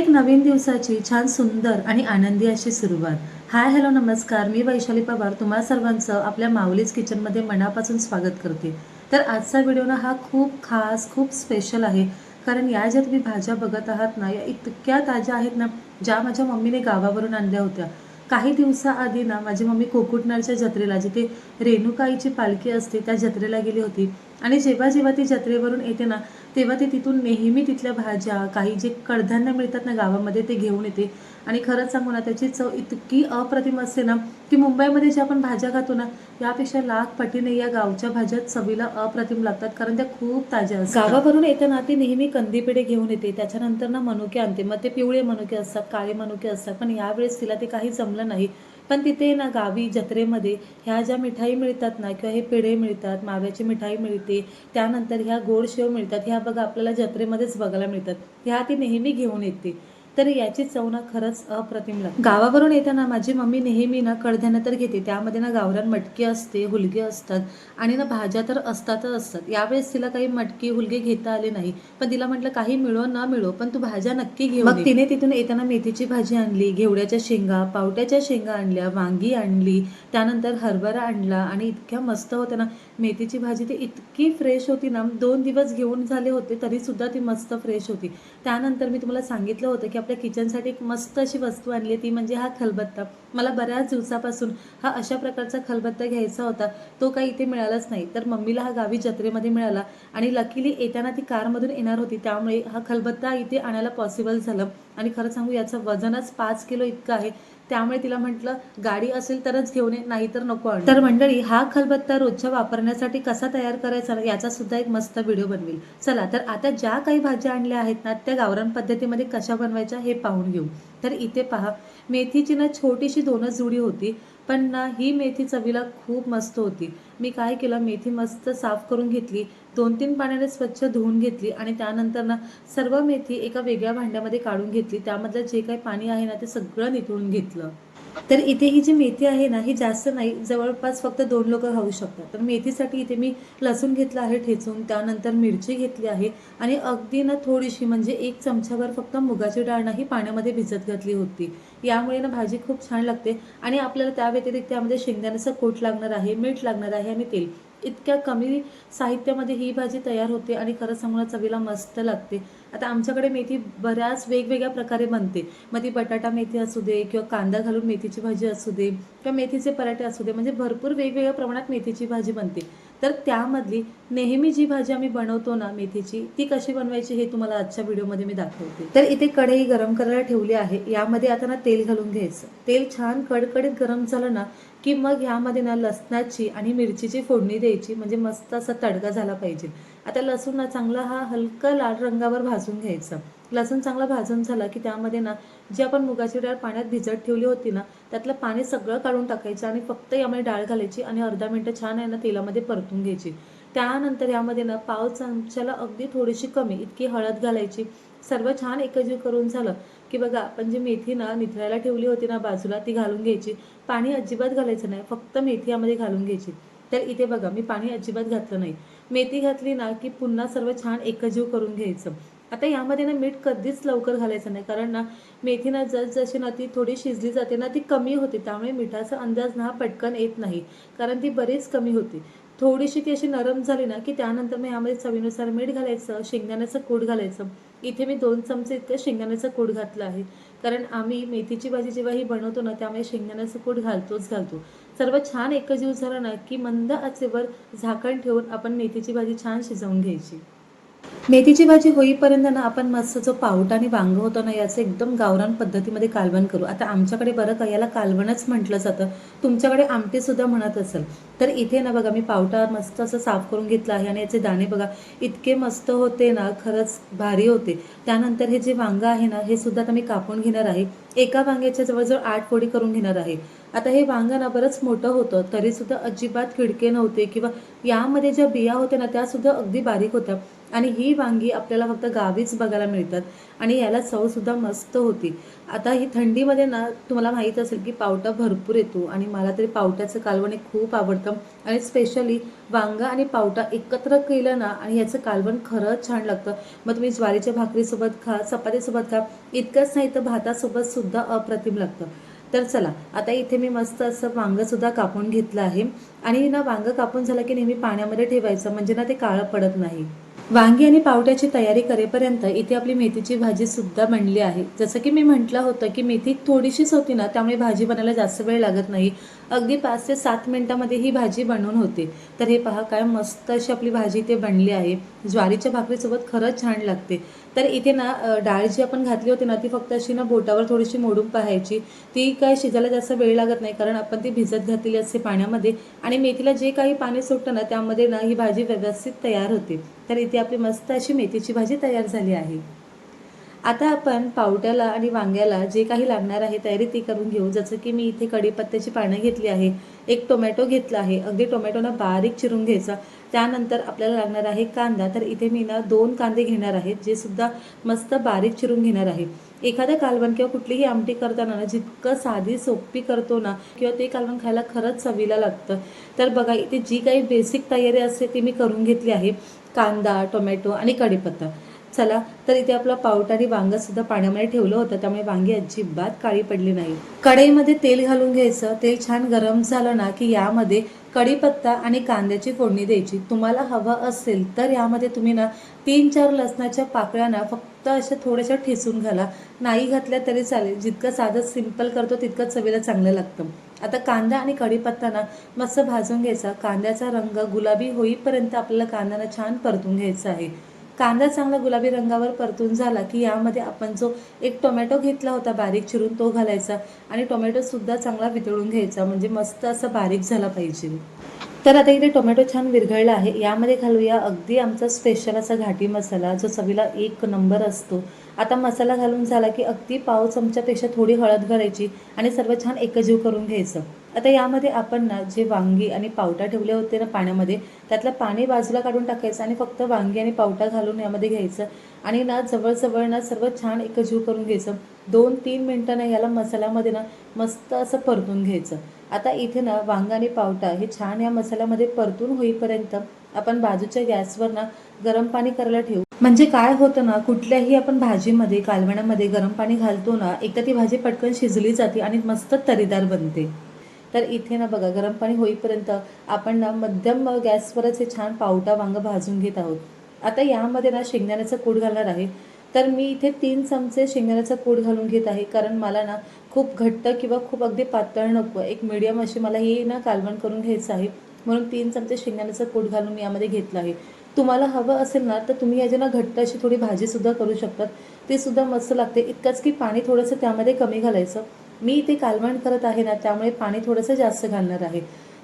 प्रत्येक नवीन दिवसाची छान सुंदर आणि आनंदी अशी सुरुवात. हाय हॅलो नमस्कार. मी वैशाली पवार. तुम्हा सर्वांचं आपल्या माऊलीज किचनमध्ये मनापासून स्वागत करते. तर आजचा व्हिडिओ ना हा खूप खास खूप स्पेशल आहे. कारण या ज्या तुम्ही भाज्या बघत आहात ना या इतक्या ताज्या आहेत ना ज्या माझ्या मम्मीने गावावरून आणल्या होत्या. काही दिवसाआधी ना माझी मम्मी कोकुटनारच्या जत्रेला जिथे रेणुकाईची पालखी असते त्या जत्रेला गेली होती. आणि जेव्हा जेव्हा ती जत्रेवरून येते ना तेव्हा ती तिथून नेहमी तिथल्या भाज्या काही जे कडधान्य मिळतात ना गावामध्ये ते घेऊन येते. आणि खरंच सांगू ना त्याची चव इतकी अप्रतिम असते ना की मुंबईमध्ये ज्या आपण भाज्या खातो ना यापेक्षा लाख पटीने या गावच्या भाज्या चवीला अप्रतिम लागतात कारण त्या खूप ताज्या असतात. गावावरून येताना ती नेहमी कंदीपेढे घेऊन येते त्याच्यानंतर ना मनुके आणते. मग ते पिवळे मनुके असतात काळे मनुके असतात पण यावेळेस तिला ते काही जमलं नाही. पण तिथे ना गावी जत्रेमध्ये ह्या ज्या मिठाई मिळतात ना किंवा हे पेढे मिळतात माव्याची मिठाई मिळते त्यानंतर ह्या गोड शेव मिळतात ह्या बघा आपल्याला जत्रेमध्येच बघायला मिळतात. ह्या ती नेहमी घेऊन येते. तर याची चव ना खरंच अप्रतिम लागते. गावावरून येताना माझी मम्मी नेहमी ना कडधान्य तर घेते. त्यामध्ये ना गावरान मटकी असते हुलगे असतात आणि ना भाज्या तर असतातच असतात. यावेळेस तिला काही मटकी हुलगे घेता आले नाही. पण तिला म्हटलं काही मिळो न मिळो पण तू भाज्या नक्की घेऊ मग तिने तिथून येताना मेथीची भाजी आणली घेवड्याच्या शेंगा पावट्याच्या शेंगा आणल्या वांगी आणली त्यानंतर हरभरा आणला आणि इतक्या मस्त होत्या ना. मेथीची भाजी ती इतकी फ्रेश होती ना. दोन दिवस घेऊन झाले होते तरी सुद्धा ती मस्त फ्रेश होती. त्यानंतर मी तुम्हाला सांगितलं होतं की आपल्या किचनसाठी एक मस्त अशी वस्तू आणली ती म्हणजे हा खलबत्ता. मला बऱ्याच दिवसापासून हा अशा प्रकारचा खलबत्ता घ्यायचा होता तो काही इथे मिळालाच नाही. तर मम्मीला हा गावी जत्रेमध्ये मिळाला आणि लकीली येताना ती कारमधून येणार होती त्यामुळे हा खलबत्ता इथे आणायला पॉसिबल झालं. आणि खरं सांगू याचं वजनच पाच किलो इतकं आहे. त्यामुळे तिला म्हटलं गाडी असेल तरच घेऊन ये नाही तर नको तर मंडळी हा खलबत्ता रोजच्या वापरण्यासाठी कसा तयार करायचा याचा सुद्धा एक मस्त व्हिडिओ बनवेल. चला तर आता ज्या काही भाज्या आणल्या आहेत ना त्या गावरान पद्धतीमध्ये कशा बनवायच्या हे पाहून घेऊ. तर इथे पहा मेथीची ना छोटीशी दोनच जुडी होती पण ना ही मेथी चवीला खूप मस्त होती. मी काय केलं मेथी मस्त साफ करून घेतली दोन तीन पाण्याने स्वच्छ धुवून घेतली आणि त्यानंतर ना सर्व मेथी एका वेगळ्या भांड्यामध्ये काढून घेतली. त्यामधलं जे काही पाणी आहे ना ते सगळं निथळून घेतलं. तर इथे ही जी मेथी आहे ना ही जास्त नाही जवळपास फक्त दोन लोक खाऊ शकतात. तर मेथीसाठी इथे मी लसूण घेतला आहे ठेचून त्यानंतर मिरची घेतली आहे आणि अगदी ना थोडीशी म्हणजे एक चमचाभर फक्त मुगाची डाळ नाही पाण्यामध्ये भिजत घातली होती. यामुळे ना भाजी खूप छान लागते आणि आपल्याला त्या व्यतिरिक्त त्यामध्ये शेंगदाण्याचं कोट लागणार आहे मीठ लागणार आहे आणि तेल. इतक्या कमी साहित्यामध्ये ही भाजी तयार होते आणि खरं सांगून चवीला मस्त लागते. आता आमच्याकडे मेथी बऱ्याच वेगवेगळ्या प्रकारे बनते. मग ती बटाटा मेथी असू दे किंवा कांदा घालून मेथीची भाजी असू दे किंवा मेथीचे पराठे असू दे म्हणजे भरपूर वेगवेगळ्या प्रमाणात मेथीची भाजी बनते. तर त्यामधली नेहमी जी भाजी आम्ही बनवतो ना मेथीची ती कशी बनवायची हे तुम्हाला आजच्या व्हिडिओमध्ये मी दाखवते. तर इथे कढई गरम करायला ठेवली आहे. यामध्ये आता ना तेल घालून घ्यायचं. तेल छान कडकडीत गरम झालं ना की मग ह्यामध्ये ना लसणाची आणि मिरचीची फोडणी द्यायची. म्हणजे मस्त असा तडका झाला पाहिजे. आता लसूण ना चांगला हा हलका लाल रंगावर भाजून घ्यायचा. लसूण चांगला भाजून झाला की त्यामध्ये ना जी आपण मुगाची डाळ पाण्यात भिजत ठेवली होती ना त्यातलं पाणी सगळं काढून टाकायचं आणि फक्त यामध्ये डाळ घालायची आणि अर्धा मिनटं छान आहे ना तेलामध्ये परतून घ्यायची. त्यानंतर यामध्ये ना पाव चमच्याला अगदी थोडीशी कमी इतकी हळद घालायची. सर्व छान एकजीव करून झालं की बघा आपण जी मेथी ना निथळायला ठेवली होती ना बाजूला ती घालून घ्यायची. पाणी अजिबात घालायचं नाही फक्त मेथी यामध्ये घालून घ्यायची. तर इथे बघा मी पाणी अजिबात घातलं नाही. मेथी घातली ना की पुन्हा सर्व छान एकजीव करून घ्यायचं. आता यामध्ये ना मीठ कधीच लवकर घालायचं नाही कारण ना मेथी ना जसजशी ना ती थोडी शिजली जाते ना ती कमी होते त्यामुळे मिठाचा अंदाज ना हा पटकन येत नाही कारण ती बरीच कमी होती. थोडीशी ती अशी नरम झाली ना की त्यानंतर मग यामध्ये चवीनुसार मीठ घालायचं शेंगदाण्याचं कूट घालायचं. इथे मी दोन चमचे इतकं शेंगदाण्याचं कूट घातलं आहे कारण आम्ही मेथीची भाजी जेव्हा ही बनवतो ना त्यामुळे शेंगदाण्याचं कूट घालतोच घालतो. सर्व छान एकजीव झालं ना की मंद आचेवर झाकण ठेवून आपण मेथीची भाजी छान शिजवून घ्यायची. मेथीची भाजी होईपर्यंत ना आपण मस्त जो पावटा आणि वांग होतं ना याचं एकदम गावरान पद्धतीमध्ये कालवण करू. आता आमच्याकडे बरं का याला कालवणच म्हटलं जातं. तुमच्याकडे आमटी सुद्धा म्हणत असेल. तर इथे ना बघा मी पावटा मस्त असं साफ करून घेतला आहे आणि याचे दाणे बघा इतके मस्त होते ना खरंच भारी होते. त्यानंतर हे जे वांग आहे ना हे सुद्धा आता मी कापून घेणार आहे. एका वांग्याच्या जवळजवळ आठ फोडी करून घेणार आहे. आता हे वांग ना बरंच मोठं होतं तरीसुद्धा अजिबात खिडके नव्हते किंवा यामध्ये ज्या बिया होत्या ना त्यासुद्धा अगदी बारीक होत्या. आणि ही वांगी आपल्याला फक्त गावीच बघायला मिळतात. आणि याला चवसुद्धा मस्त होती. आता ही थंडीमध्ये ना तुम्हाला माहीत असेल की पावटा भरपूर येतो आणि मला तरी पावट्याचं कालवण हे खूप आवडतं. आणि स्पेशली वांगा आणि पावटा एकत्र केलं ना आणि याचं कालवण खरंच छान लागतं. मग तुम्ही ज्वारीच्या भाकरीसोबत खा चपातीसोबत खा इतकंच नाही तर भातासोबत सुद्धा अप्रतिम लागतं. तर चला आता इथे मी मस्त असं वांगंसुद्धा कापून घेतलं आहे. आणि ना वांगं कापून झालं की नेहमी पाण्यामध्ये ठेवायचं म्हणजे ना ते काळं पडत नाही. वांगी आणि पावट्याची तयारी करेपर्यंत इथे आपली मेथीची भाजी सुद्धा बनली आहे. जसं की मी म्हटलं होतं की मेथी थोडीशीच होती ना त्यामुळे भाजी बनायला जास्त वेळ लागत नाही. अगदी पाच ते सात मिनिटामध्ये ही भाजी बनवून होते. तर हे पहा काय मस्त अशी आपली भाजी इथे बनली आहे. ज्वारीच्या भाकरीसोबत खरंच छान लागते. तर इथे ना डाळ जी आपण घातली होती ना ती फक्त अशी ना बोटावर थोडीशी मोडून पाहायची. ती काय शिजायला जास्त वेळ लागत नाही कारण आपण ती भिजत घातलेली असते पाण्यामध्ये. आणि मेथीला जे काही पाणी सुटतं ना त्यामध्ये ना ही भाजी व्यवस्थित तयार होते. तर इथे आपली मस्त अशी मेथीची भाजी तयार झाली आहे. आता आपण पावट्याला आणि वांग्याला जे काही लागणार आहे तयारी ती करून घेऊ. जसं की मी इथे कढीपत्त्याची पानं घेतली आहे एक टोमॅटो घेतला आहे. अगदी टोमॅटोना बारीक चिरून घ्यायचा. त्यानंतर आपल्याला लागणार आहे कांदा. तर इथे मी ना दोन कांदे घेणार आहेत जे सुद्धा मस्त बारीक चिरून घेणार आहे. एखादं कालवण किंवा कुठलीही आमटी करताना ना जितकं साधी सोपी करतो ना किंवा ते कालवण खायला खरंच चवीला लागतं. तर बघा इथे जी काही बेसिक तयारी असते ती मी करून घेतली आहे. कांदा टोमॅटो आणि कढीपत्ता. चला तर इथे आपला पावटा आणि वांग सुद्धा पाण्यामध्ये ठेवलं होतं त्यामुळे वांगी अजिबात काळी पडली नाही. कढईमध्ये तेल घालून घ्यायचं तेल छान गरम झालं ना की यामध्ये कढीपत्ता आणि कांद्याची फोडणी द्यायची. तुम्हाला हवं असेल तर यामध्ये तुम्ही ना तीन चार लसणाच्या पाकळ्यांना फक्त अशा थोड्याशा ठेचून घाला. नाही घातल्या तरी चालेल. जितकं साधं सिंपल करतो तितकं चवीला चांगलं लागतं. आता कांदा आणि कढीपत्ता ना मस्त भाजून घ्यायचा. कांद्याचा रंग गुलाबी होईपर्यंत आपल्याला कांद्याला छान परतून घ्यायचा आहे. कांदा चांगला गुलाबी रंगावर परतून झाला की यामध्ये आपण जो एक टोमॅटो घेतला होता बारीक चिरून तो घालायचा आणि टोमॅटोसुद्धा चांगला वितळून घ्यायचा. म्हणजे मस्त असं बारीक झाला पाहिजे. तर आता इथे टोमॅटो छान विरघळला आहे. यामध्ये घालूया अगदी आमचा स्पेशल असा घाटी मसाला जो चवीला एक नंबर असतो. आता मसाला घालून झाला की अगदी पाव चमच्यापेक्षा थोडी हळद घालायची आणि सर्व छान एकजीव करून घ्यायचं. आता यामध्ये आपण ना जे वांगी आणि पावटा ठेवले होते ना पाण्यामध्ये त्यातलं पाणी बाजूला काढून टाकायचं आणि फक्त वांगी आणि पावटा घालून यामध्ये घ्यायचं आणि ना जवळजवळ ना सर्व छान एकजीव करून घ्यायचं. दोन तीन मिनटं ना याला मसाल्यामध्ये ना मस्त असं परतून घ्यायचं. आता इथे ना वांगा आणि पावटा हे छान या मसाल्यामध्ये परतून होईपर्यंत आपण बाजूच्या गॅसवर ना गरम पाणी करायला ठेवू. म्हणजे काय होतं ना कुठल्याही आपण भाजीमध्ये कालवणामध्ये गरम पाणी घालतो ना एकदा ती भाजी पटकन शिजली जाते आणि मस्त तरीदार बनते. तर इथे ना बघा गरम पाणी होईपर्यंत आपण ना मध्यम गॅसवरच हे छान पावटा वांग भाजून घेत आहोत. आता यामध्ये ना शेंगदाण्याचं कूट घालणार आहे. तर मी इथे तीन चमचे शेंगदाण्याचा कूट घालून घेत आहे कारण मला ना खूप घट्ट किंवा खूप अगदी पातळ नको एक मीडियम अशी मला ही ना कालवण करून घ्यायचं आहे. म्हणून तीन चमचे शेंगदाण्याचा कूट घालून मी यामध्ये घेतलं आहे. तुम्हाला हवं असेल ना तर तुम्ही याची ना घट्ट अशी थोडी भाजीसुद्धा करू शकतात. ते सुद्धा मस्त लागते. इतकंच की पाणी थोडंसं त्यामध्ये कमी घालायचं. मी इथे कालवण करत आहे ना त्यामुळे पाणी थोडंसं जास्त घालणार आहे.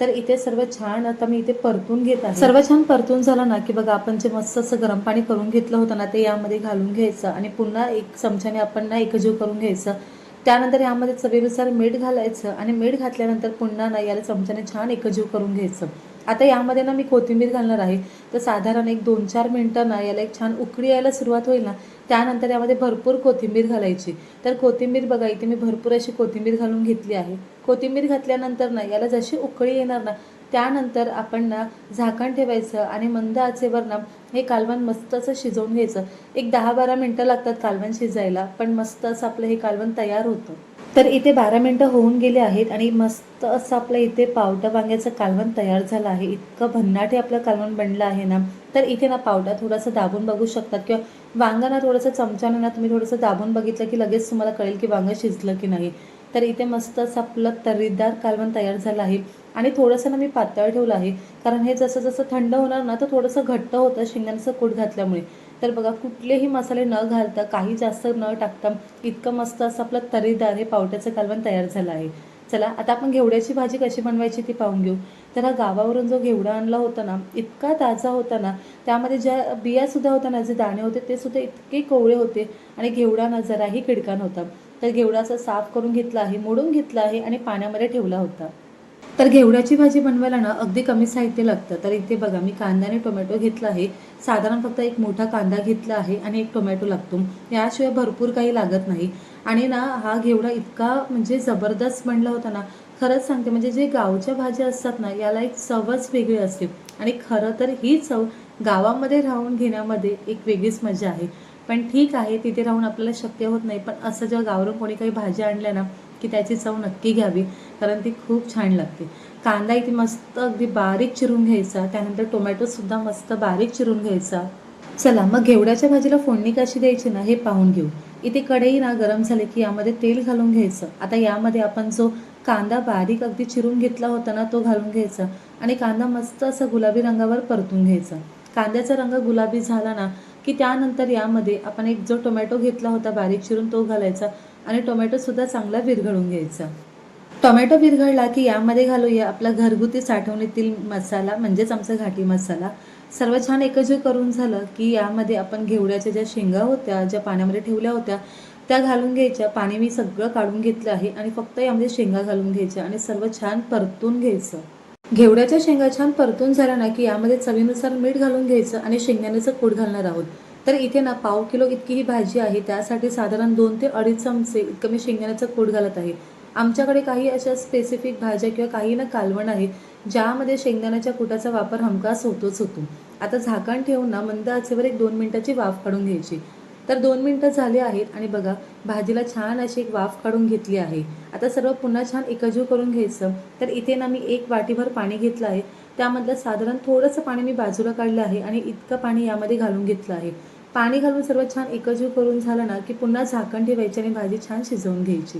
तर इथे सर्व छान आता मी इथे परतून घेत आहे. सर्व छान परतून झालं ना की बघा आपण जे मस्त असं गरम पाणी करून घेतलं होतं ना ते यामध्ये घालून घ्यायचं आणि पुन्हा एक चमच्याने आपण ना एकजीव करून घ्यायचं. त्यानंतर यामध्ये चवीनुसार मीठ घालायचं आणि मीठ घातल्यानंतर पुन्हा ना याला चमच्याने छान एकजीव करून घ्यायचं. आता यामध्ये ना मी कोथिंबीर घालणार आहे. तर साधारण एक दोन चार मिनटं ना याला एक छान उकळी यायला सुरुवात होईल ना त्यानंतर यामध्ये भरपूर कोथिंबीर घालायची. तर कोथिंबीर बघा इथे मी भरपूर अशी कोथिंबीर घालून घेतली आहे. कोथिंबीर घातल्यानंतर ना याला जशी उकळी येणार ना त्यानंतर आपण ना झाकण ठेवायचं आणि मंद आचेवर ना हे कालवण मस्त असं शिजवून घ्यायचं. एक दहा बारा मिनटं लागतात कालवण शिजायला पण मस्त असं आपलं हे कालवण तयार होतं. तर इथे बारा मिनटं होऊन गेले आहेत आणि मस्त असं आपलं इथे पावटा वांग्याचं कालवण तयार झालं आहे. इतकं भन्नाटे आपलं कालवण बनलं आहे ना. तर इथे ना पावटा थोडासा दाबून बघू शकतात किंवा वांगा ना थोडंसं चमच्यानं ना तुम्ही थोडंसं दाबून बघितलं की लगेच तुम्हाला कळेल की वांगं शिजलं की नाही. तर इथे मस्त असं आपलं तर्रीदार कालवण तयार झालं आहे. आणि थोडंसं ना मी पातळ ठेवलं आहे. कारण हे जसं जसं थंड होणार ना तर थोडंसं घट्ट होतं शेंगदाण्याचं कूट घातल्यामुळे. तर बघा कुठलेही मसाले न घालता काही जास्त न टाकता इतकं मस्त असं आपलं तरीदार हे पावट्याचं कालवण तयार झालं आहे. चला आता आपण घेवड्याची भाजी कशी बनवायची ती पाहून घेऊ. तर हा गावावरून जो घेवडा आणला होता ना इतका ताजा होता ना त्यामध्ये ज्या बियासुद्धा होत्या ना जे दाणे होते ते सुद्धा इतके कोवळे होते आणि घेवडा ना जराही किडका नव्हता. तर घेवडा साफ करून घेतला आहे मोडून घेतला आहे आणि पाण्यामध्ये ठेवला होता. तर घेवड्याची भाजी बनवायला ना अगदी कमी साहित्य लागतं. तर इथे बघा मी कांदा आणि टोमॅटो घेतला आहे. साधारण फक्त एक मोठा कांदा घेतला आहे आणि एक टोमॅटो लागतो. याशिवाय भरपूर काही लागत नाही. आणि ना हा घेवडा इतका म्हणजे जबरदस्त बनला होता ना खरंच सांगते म्हणजे जे गावच्या भाज्या असतात ना याला एक चवच वेगळी असते. आणि खरं तर ही चव गावामध्ये राहून घेण्यामध्ये एक वेगळीच मजा आहे. पण ठीक आहे तिथे राहून आपल्याला शक्य होत नाही. पण असं जेव्हा गावरून कोणी काही भाज्या आणल्या ना की त्याची चव नक्की घ्यावी कारण ती खूप छान लागते. कांदा इथे मस्त अगदी बारीक चिरून घ्यायचा त्यानंतर टोमॅटोसुद्धा मस्त बारीक चिरून घ्यायचा. चला मग घेवड्याच्या भाजीला फोडणी कशी द्यायची ना हे पाहून घेऊ. इथे कढई ना गरम झाले की यामध्ये तेल घालून घ्यायचं. आता यामध्ये आपण जो कांदा बारीक अगदी चिरून घेतला होता ना तो घालून घ्यायचा आणि कांदा मस्त असा गुलाबी रंगावर परतून घ्यायचा. कांद्याचा रंग गुलाबी झाला ना की त्यानंतर यामध्ये आपण एक जो टोमॅटो घेतला होता बारीक चिरून तो घालायचा. आणि टोमॅटोसुद्धा चांगला विरघळून घ्यायचा. टोमॅटो विरघळला की यामध्ये घालूया आपला घरगुती साठवणीतील मसाला म्हणजेच आमचा घाटी मसाला. सर्व छान एकजीव करून झालं की यामध्ये आपण घेवड्याच्या ज्या शेंगा होत्या ज्या पाण्यामध्ये ठेवल्या होत्या त्या घालून घ्यायच्या. पाणी मी सगळं काढून घेतलं आहे आणि फक्त यामध्ये शेंगा घालून घ्यायच्या आणि सर्व छान परतून घ्यायचं. घेवड्याच्या शेंगा छान परतून झाल्या ना की यामध्ये चवीनुसार मीठ घालून घ्यायचं आणि शेंगदाण्याचं कूट घालणार आहोत. तर इथे ना पाव किलो इतकी ही भाजी आहे त्यासाठी साधारण दोन ते अडीच चमचे इतकं मी शेंगदाण्याचं कूट घालत आहे. आमच्याकडे काही अशा स्पेसिफिक भाज्या किंवा काही ना कालवण आहे ज्यामध्ये शेंगदाण्याच्या कुटाचा वापर हमखास होतोच होतो. आता झाकण ठेवून ना मंद आचेवर एक दोन मिनिटाची वाफ काढून घ्यायची. तर दोन मिनटं झाले आहेत आणि बघा भाजीला छान अशी एक वाफ काढून घेतली आहे. आता सर्व पुन्हा छान एकजीव करून घ्यायचं. तर इथे ना मी एक वाटीभर पाणी घेतलं आहे. त्यामधलं साधारण थोडंसं पाणी मी बाजूला काढलं आहे आणि इतकं पाणी यामध्ये घालून घेतलं आहे. पाणी घालून सर्व छान एकजीव करून झालं ना की पुन्हा झाकण ठेवायची आणि भाजी छान शिजवून घ्यायची.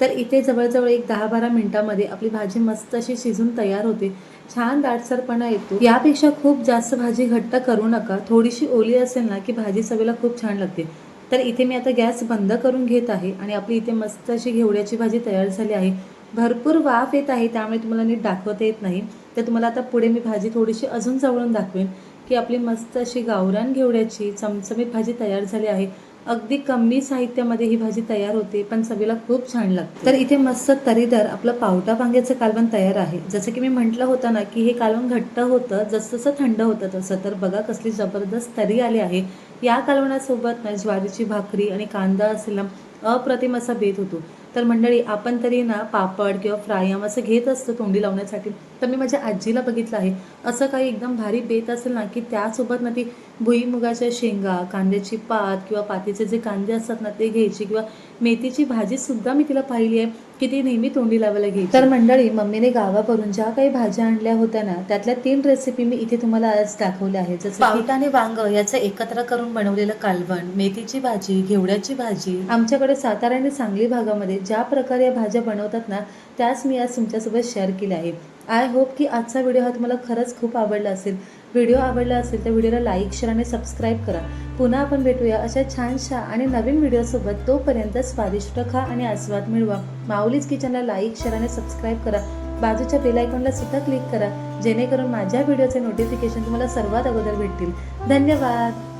तर इथे जवळजवळ एक दहा बारा मिनिटामध्ये आपली भाजी मस्त अशी शिजून तयार होते. छान दाटसरपणा येतो. यापेक्षा खूप जास्त भाजी घट्ट करू नका. थोडीशी ओली असेल ना की भाजी चवीला खूप छान लागते. तर इथे मी आता गॅस बंद करून घेत आहे आणि आपली इथे मस्त अशी घेवड्याची भाजी तयार झाली आहे. भरपूर वाफ येत आहे त्यामुळे तुम्हाला नीट दाखवता येत नाही. तर तुम्हाला आता पुढे मी भाजी थोडीशी अजून जवळून दाखवेन की आपली मस्त अशी गावरान घेवड्याची चमचमीत भाजी तयार झाली आहे. अगदी कमी साहित्यामध्ये ही भाजी तयार होते पण चवीला खूप छान लागते. तर इथे मस्त तरीदार आपलं पावटा वांग्याचं कालवण तयार आहे. जसं की मी म्हटलं होतं ना की हे कालवण घट्ट होतं जसं जसं थंड होतं तसं. तर बघा कसली जबरदस्त तरी आली आहे. या कालवणासोबत ना ज्वारीची भाकरी आणि कांदा असेल अप्रतिम असा बेत होतो. तर मंडळी आपण तरी ना पापड किंवा फ्रायम असं घेत असतो तोंडी लावण्यासाठी. तर मी माझ्या आजीला बघितलं आहे. असं काही एकदम भारी बेत असेल ना की त्यासोबत ना ती भुईमुगाच्या शेंगा कांद्याची पात किंवा पातीचे जे कांदे असतात ना ते घ्यायची किंवा मेथीची भाजी सुद्धा मी तिला पाहिली आहे. की ती नेहमी तोंडी लावायला घ्यायची? तर मंडळी मम्मीने गावावरून ज्या काही भाज्या आणल्या होत्या ना त्यातल्या तीन रेसिपी मी इथे तुम्हाला आज दाखवल्या आहेत. जसं पावटा आणि वांग याचं एकत्र करून बनवलेलं कालवण मेथीची भाजी घेवड्याची भाजी. आमच्याकडे सातारा आणि सांगली भागामध्ये ज्या प्रकारे या भाज्या बनवतात ना त्याच मी आज तुमच्यासोबत शेअर केल्या आहे आय होप की आजचा व्हिडिओ हा तुम्हाला खरंच खूप आवडला असेल. व्हिडिओ आवडला असेल तर व्हिडिओला लाईक शेअर आणि सबस्क्राईब करा. पुन्हा आपण भेटूया अशा छानशा आणि नवीन व्हिडिओसोबत तोपर्यंत स्वादिष्ट खा आणि आस्वाद मिळवा. माऊलीज किचनला लाईक शेअर आणि सबस्क्राईब करा. बाजूच्या बेल आयकॉनला सुद्धा क्लिक करा. जेणेकरून माझ्या व्हिडिओचे नोटिफिकेशन तुम्हाला सर्वात अगोदर भेटतील. धन्यवाद!